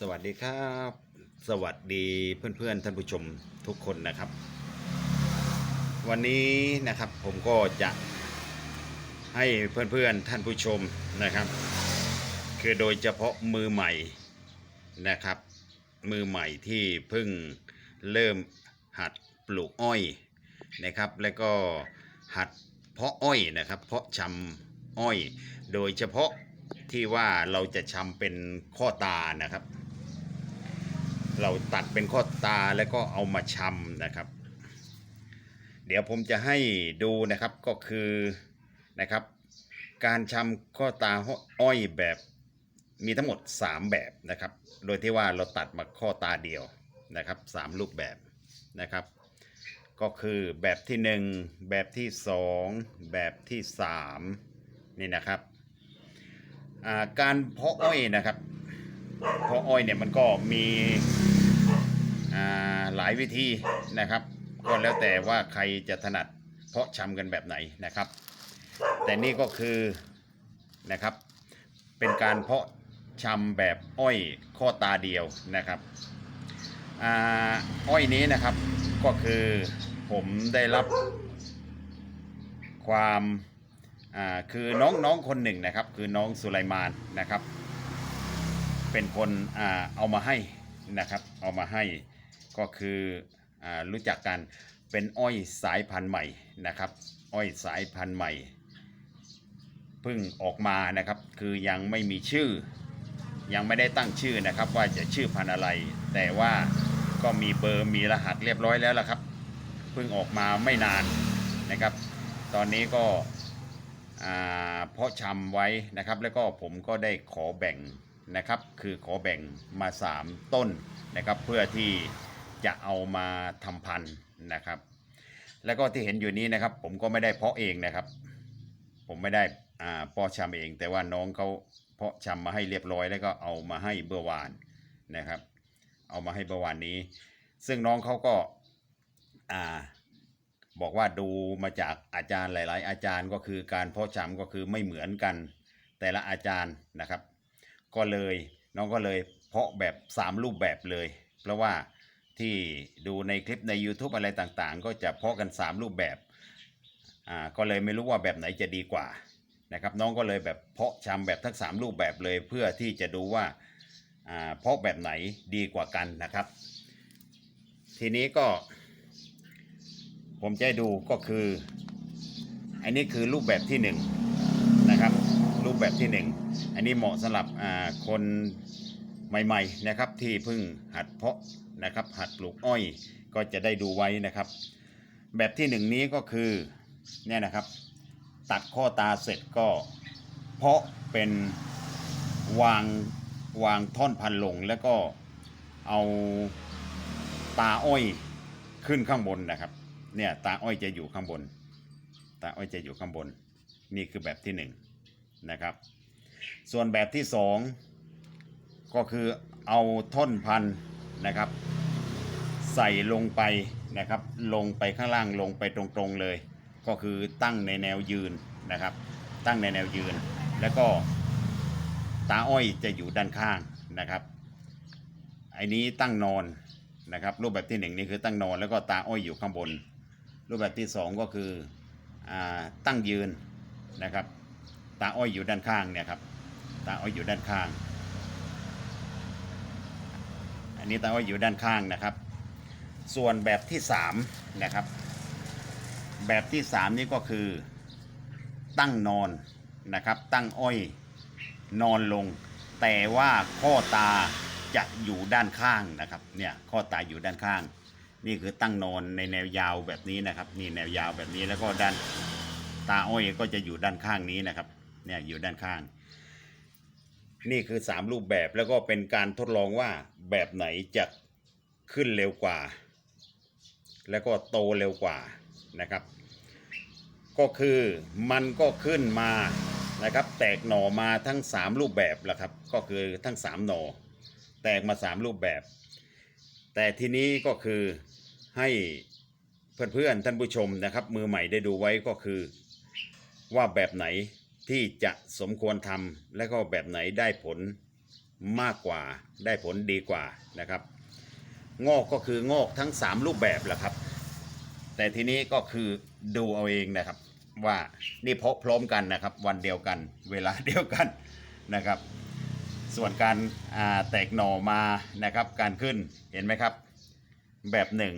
สวัสดีครับ สวัสดีเพื่อนๆ ท่านผู้ชมทุกคนนะครับ วันนี้นะครับผมก็จะให้เพื่อนๆท่านผู้ชมนะครับ คือโดยเฉพาะมือใหม่นะครับ มือใหม่ที่เพิ่งเริ่มหัดปลูกอ้อยนะครับ แล้วก็หัดเพาะอ้อยนะครับ เพาะชำอ้อย โดยเฉพาะที่ว่าเราจะชำเป็นข้อตานะครับ เราตัดเป็นข้อตาแล้วก็เอามาชำนะครับ เดี๋ยวผมจะให้ดูนะครับก็คือนะครับ การชำข้อตาอ้อยแบบมีทั้งหมด 3 แบบนะครับ โดยที่ว่าเราตัดมาข้อตาเดียวนะครับสามรูปแบบนะครับ ก็คือแบบที่ 1 แบบที่ 2 แบบที่ 3 นี่นะครับ การเพาะอ้อยนะครับ เพราะอ้อยเนี่ยมันก็มีหลายวิธีนะครับ ก็แล้วแต่ว่าใครจะถนัดเพาะชำกันแบบไหนนะครับ แต่นี่ก็คือนะครับ เป็นการเพาะชำแบบอ้อยข้อตาเดียวนะครับอ้อยนี้นะครับก็คือผมได้รับความคือน้องน้องคนหนึ่งนะครับ คือน้องสุไลมานนะครับ เป็นคนอ่าเอามาให้นะครับ เอามาให้ก็คืออารู้จักกันเป็นอ้อยสายพันธุ์ใหม่นะครับ อ้อยสายพันธุ์ใหม่เพิ่งออกมานะครับ คือยังไม่มีชื่อ ยังไม่ได้ตั้งชื่อนะครับว่าจะชื่อพันธุ์อะไร แต่ว่าก็มีเบอร์มีรหัสเรียบร้อยแล้วละครับเพิ่งออกมาไม่นานนะครับ ตอนนี้ก็เพาะชำไว้นะครับ แล้วก็ผมก็ได้ขอแบ่ง นะครับ คือขอแบ่งมา 3 ต้นนะครับ เพื่อที่จะเอามาทำพันธุ์นะครับ แล้วก็ที่เห็นอยู่นี้นะครับ ผมก็ไม่ได้เพาะเองนะครับ ผมไม่ได้อ่าเพาะชำเอง แต่ว่าน้องเขาเพาะชำมาให้เรียบร้อย แล้วก็เอามาให้เมื่อวานนะครับ เอามาให้เมื่อวานนี้ ซึ่งน้องเขาก็อ่าบอกว่าดูมาจากอาจารย์หลาย ๆ อาจารย์ก็คือการเพาะชำก็คือไม่เหมือนกันแต่ละอาจารย์นะครับ ก็เลยน้องก็เลยเพาะแบบ 3 รูปแบบเลย เพราะว่าที่ดูในคลิปใน YouTube อะไรต่างๆ ก็จะเพาะกัน 3 รูปแบบอ่าก็เลยไม่รู้ว่าแบบไหนจะดีกว่านะครับน้องก็เลยแบบเพาะชำแบบทั้ง 3 รูปแบบเลยเพื่อที่จะดูว่าอ่าเพาะแบบไหนดีกว่ากันนะครับ ทีนี้ก็ ผมจะดูก็คืออันนี้คือรูปแบบที่หนึ่ง รูปแบบที่หนึ่งอันนี้เหมาะสำหรับคนใหม่ๆนะครับที่เพิ่งหัดเพาะนะครับหัดปลูกอ้อยก็จะได้ดูไว้นะครับ แบบที่หนึ่งนี้ก็คือเนี่ยนะครับ ตัดข้อตาเสร็จก็เพาะเป็นวางวางท่อนพันลงแล้วก็เอาตาอ้อยขึ้นข้างบนนะครับ เนี่ยตาอ้อยจะอยู่ข้างบน ตาอ้อยจะอยู่ข้างบน นี่คือแบบที่หนึ่ง นะครับ ส่วนแบบที่สองก็คือเอาท่อนพันธุ์นะครับ ใส่ลงไปนะครับ ลงไปข้างล่างลงไปตรงๆเลย ก็คือตั้งในแนวยืนนะครับ ตั้งในแนวยืน แล้วก็ตาอ้อยจะอยู่ด้านข้างนะครับไอ้นี้ตั้งนอนนะครับ รูปแบบที่หนึ่งนี่คือตั้งนอนแล้วก็ตาอ้อยอยู่ข้างบน รูปแบบที่สองก็คืออตั้งยืนนะครับ ตาอ้อยอยู่ด้านข้างเนี่ยครับ ตาอ้อยอยู่ด้านข้าง อันนี้ตาอ้อยอยู่ด้านข้างนะครับ ส่วนแบบที่สามนะครับ แบบที่สามนี่ก็คือตั้งนอนนะครับ ตั้งอ้อยนอนลง แต่ว่าข้อตาจะอยู่ด้านข้างนะครับ เนี่ยข้อตาอยู่ด้านข้าง นี่คือตั้งนอนในแนวยาวแบบนี้นะครับ นี่แนวยาวแบบนี้แล้วก็ด้านตาอ้อยก็จะอยู่ด้านข้างนี้นะครับ เนี่ยอยู่ด้านข้าง นี่คือสามรูปแบบแล้วก็เป็นการทดลองว่าแบบไหนจะขึ้นเร็วกว่า แล้วก็โตเร็วกว่านะครับ ก็คือมันก็ขึ้นมานะครับแตกหน่อมาทั้ง 3 รูปแบบแหละครับก็คือทั้ง 3 หน่อ แตกมา 3 รูปแบบ แต่ทีนี้ก็คือให้เพื่อนๆท่านผู้ชมนะครับ มือใหม่ได้ดูไว้ก็คือว่าแบบไหน ที่จะสมควรทำและก็แบบไหนได้ผลมากกว่าได้ผลดีกว่านะครับ งอกก็คืองอกทั้ง 3 รูปแบบแหละครับ แต่ทีนี้ก็คือดูเอาเองนะครับ ว่านี่เพาะพร้อมกันนะครับ วันเดียวกัน เวลาเดียวกันนะครับ ส่วนการาแตกหน่อมานะครับการขึ้นเห็นไหมครับ แบบหนึ่ง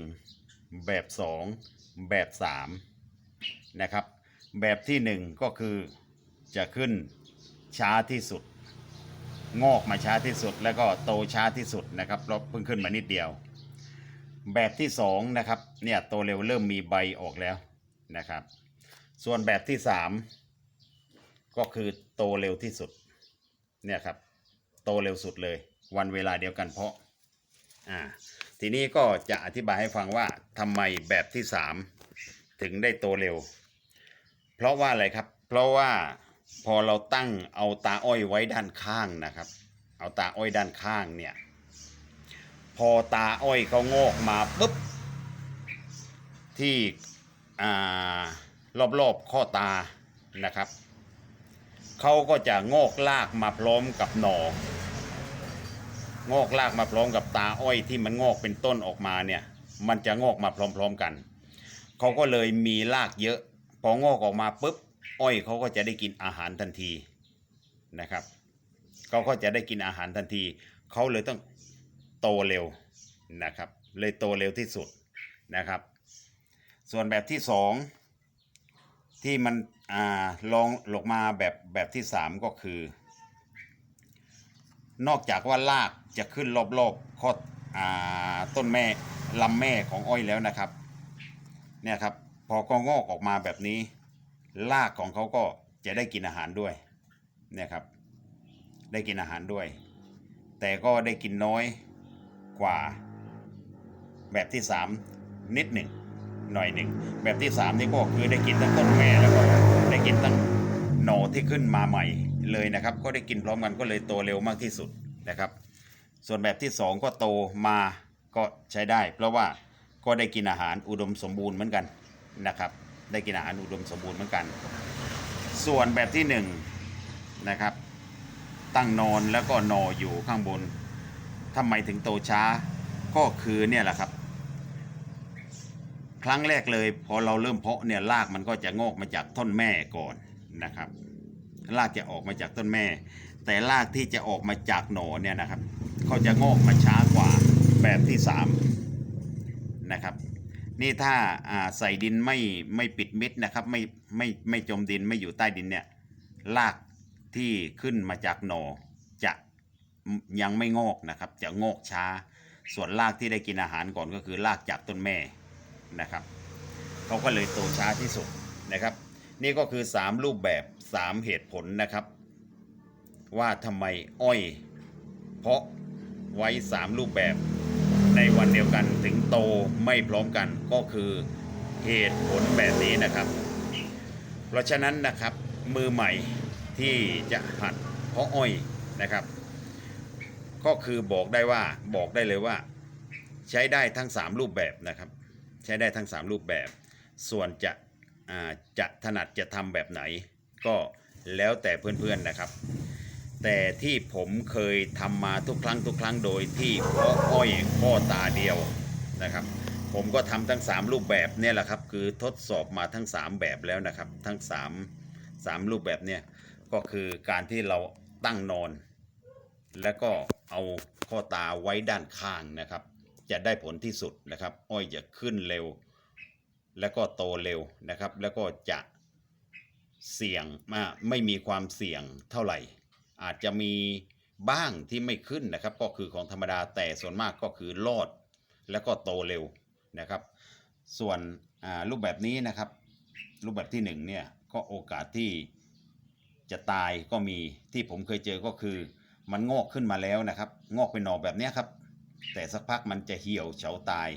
แบบสองแบบสามนะครับ แบบที่หนึ่งก็คือ จะขึ้นช้าที่สุด งอกมาช้าที่สุด แล้วก็โตช้าที่สุดนะครับเพราะเพิ่งขึ้นมานิดเดียว แบบที่สองนะครับเนี่ยโตเร็วเริ่มมีใบออกแล้วนะครับ ส่วนแบบที่สามก็คือโตเร็วที่สุดเนี่ยครับโตเร็วสุดเลย วันเวลาเดียวกันเพราะอ่าทีนี้ก็จะอธิบายให้ฟังว่าทำไมแบบที่สามถึงได้โตเร็ว เพราะว่าอะไรครับ เพราะว่า พอเราตั้งเอาตาอ้อยไว้ด้านข้างนะครับ เอาตาอ้อยด้านข้างเนี่ย พอตาอ้อยเขางอกมาปุ๊บที่อ่ารอบๆข้อตานะครับเขาก็จะงอกลากมาพร้อมกับหนองอกลากมาพร้อมกับตาอ้อยที่มันงอกเป็นต้นออกมาเนี่ย มันจะงอกมาพร้อมๆกันเขาก็เลยมีรากเยอะ พองอกออกมาปุ๊บ อ้อยเขาก็จะได้กินอาหารทันทีนะครับเขาก็จะได้กินอาหารทันที เขาเลยต้องโตเร็วนะครับ เลยโตเร็วที่สุดนะครับ ส่วนแบบที่สองที่มันอ่าลองลงมาแบบแบบที่สามก็คือ นอกจากว่ารากจะขึ้นรอบๆข้ออ่าต้นแม่ลำแม่ของอ้อยแล้วนะครับ เนี่ยครับ พอก็งอกออกมาแบบนี้ รากของเขาก็จะได้กินอาหารด้วยเนี่ยครับ ได้กินอาหารด้วย แต่ก็ได้กินน้อยกว่า แบบที่สามนิดหนึ่งหน่อยหนึ่งแบบที่สามนี่ก็คือได้กินทั้งต้นแม่แล้วก็ได้กินทั้งหน่อที่ขึ้นมาใหม่เลยนะครับ ก็ได้กินพร้อมกันก็เลยโตเร็วมากที่สุดนะครับ ส่วนแบบที่สองก็โตมาก็ใช้ได้ เพราะว่าก็ได้กินอาหารอุดมสมบูรณ์เหมือนกันนะครับ ได้กินอาหารอุดมสมบูรณ์เหมือนกัน ส่วนแบบที่หนึ่งนะครับ ตั้งนอนแล้วก็นออยู่ข้างบนทำไมถึงโตช้าก็คือเนี่ยแหละครับ ครั้งแรกเลยพอเราเริ่มเพาะเนี่ยรากมันก็จะงอกมาจากต้นแม่ก่อนนะครับรากจะออกมาจากต้นแม่ แต่รากที่จะออกมาจากหน่อเนี่ยนะครับเขาจะงอกมาช้ากว่าแบบที่สามนะครับ นี่ถ้าอ่าใส่ดินไม่ไม่ปิดมิดนะครับไม่ไม่ไม่จมดินไม่อยู่ใต้ดินเนี่ยรากที่ขึ้นมาจากหนอจะยังไม่งอกนะครับ จะงอกช้า ส่วนรากที่ได้กินอาหารก่อนก็คือรากจากต้นแม่นะครับเขาก็เลยโตช้าที่สุดนะครับ นี่ก็คือ 3 รูปแบบ 3 เหตุผลนะครับ ว่าทำไมอ้อย เพราะไว้ 3 รูปแบบ ในวันเดียวกันถึงโตไม่พร้อมกันก็คือเหตุผลแบบนี้นะครับ เพราะฉะนั้นนะครับมือใหม่ที่จะหัดเพาะอ้อยนะครับ ก็คือบอกได้ว่าบอกได้เลยว่า ใช้ได้ทั้ง 3 รูปแบบนะครับ ใช้ได้ทั้ง 3 รูปแบบ ส่วนจะจะถนัดจะทำแบบไหน ก็แล้วแต่เพื่อนๆนะครับ แต่ที่ผมเคยทำมาทุกครั้งทุกครั้งโดยที่เพาะอ้อยข้อตาเดียวนะครับ ผมก็ทำทั้ง 3 รูปแบบเนี่ยแหละครับ คือทดสอบมาทั้ง 3 แบบแล้วนะครับ ทั้ง 3 3 รูปแบบเนี่ยก็คือการที่เราตั้งนอน แล้วก็เอาข้อตาไว้ด้านข้างนะครับ จะได้ผลที่สุดนะครับ อ้อยจะขึ้นเร็ว แล้วก็โตเร็วนะครับ แล้วก็จะเสี่ยงมาไม่มีความเสี่ยงเท่าไหร่ อาจจะมีบ้างที่ไม่ขึ้นนะครับ ก็คือของธรรมดาแต่ส่วนมากก็คือรอดแล้วก็โตเร็วนะครับ ส่วนรูปแบบนี้นะครับ รูปแบบที่หนึ่งเนี่ยก็โอกาสที่จะตายก็มีที่ผมเคยเจอก็คือ มันงอกขึ้นมาแล้วนะครับ งอกเป็นหน่อแบบนี้ครับ แต่สักพักมันจะเหี่ยวเฉาตาย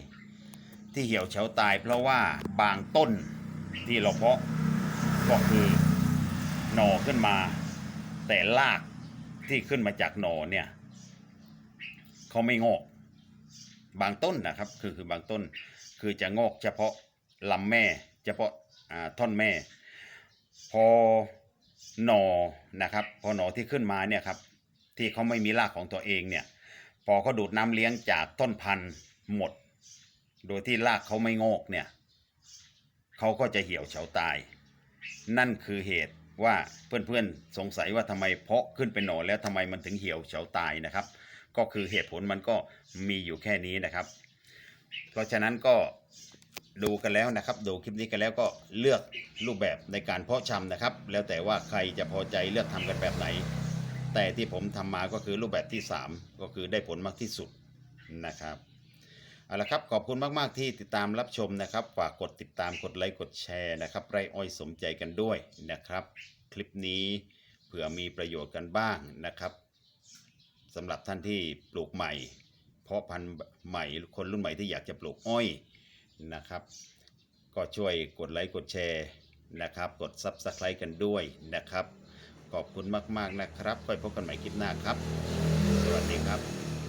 ที่เหี่ยวเฉาตาย เพราะว่าบางต้นที่เราเพาะก็คือหน่อขึ้นมา แต่ราก ที่ขึ้นมาจากหนอเนี่ยเขาไม่งอก บางต้นนะครับ คือคือบางต้นคือจะงอกเฉพาะลำแม่ เฉพาะาท่อนแม่ พอหนอนะครับ พอหนอที่ขึ้นมาเนี่ยครับที่เขาไม่มีรากของตัวเองเนี่ย พอเขาดูดน้ำเลี้ยงจากต้นพันธุ์หมด โดยที่รากเขาไม่งอกเนี่ยเขาก็จะเหี่ยวเฉาตาย นั่นคือเหตุ ว่าเพื่อนๆสงสัยว่าทำไมเพาะขึ้นเป็นหน่อแล้วทำไมมันถึงเหี่ยวเฉาตายนะครับ ก็คือเหตุผลมันก็มีอยู่แค่นี้นะครับ เพราะฉะนั้นก็ดูกันแล้วนะครับ ดูคลิปนี้กันแล้วก็เลือกรูปแบบในการเพาะชำนะครับ แล้วแต่ว่าใครจะพอใจเลือกทำกันแบบไหน แต่ที่ผมทำมาก็คือรูปแบบที่ 3 ก็คือได้ผลมากที่สุดนะครับ เอาละครับขอบคุณมาก ๆ ที่ติดตามรับชมนะครับ ฝากกดติดตามกดไลค์กดแชร์นะครับไรอ้อยสมใจกันด้วยนะครับ คลิปนี้เผื่อมีประโยชน์กันบ้างนะครับสำหรับท่านที่ปลูกใหม่ เพาะพันธุ์ใหม่คนรุ่นใหม่ที่อยากจะปลูกอ้อยนะครับ ก็ช่วยกดไลค์กดแชร์นะครับ กด Subscribe กันด้วยนะครับ ขอบคุณมาก ๆ นะครับค่อยพบกันใหม่คลิปหน้าครับ สวัสดีครับ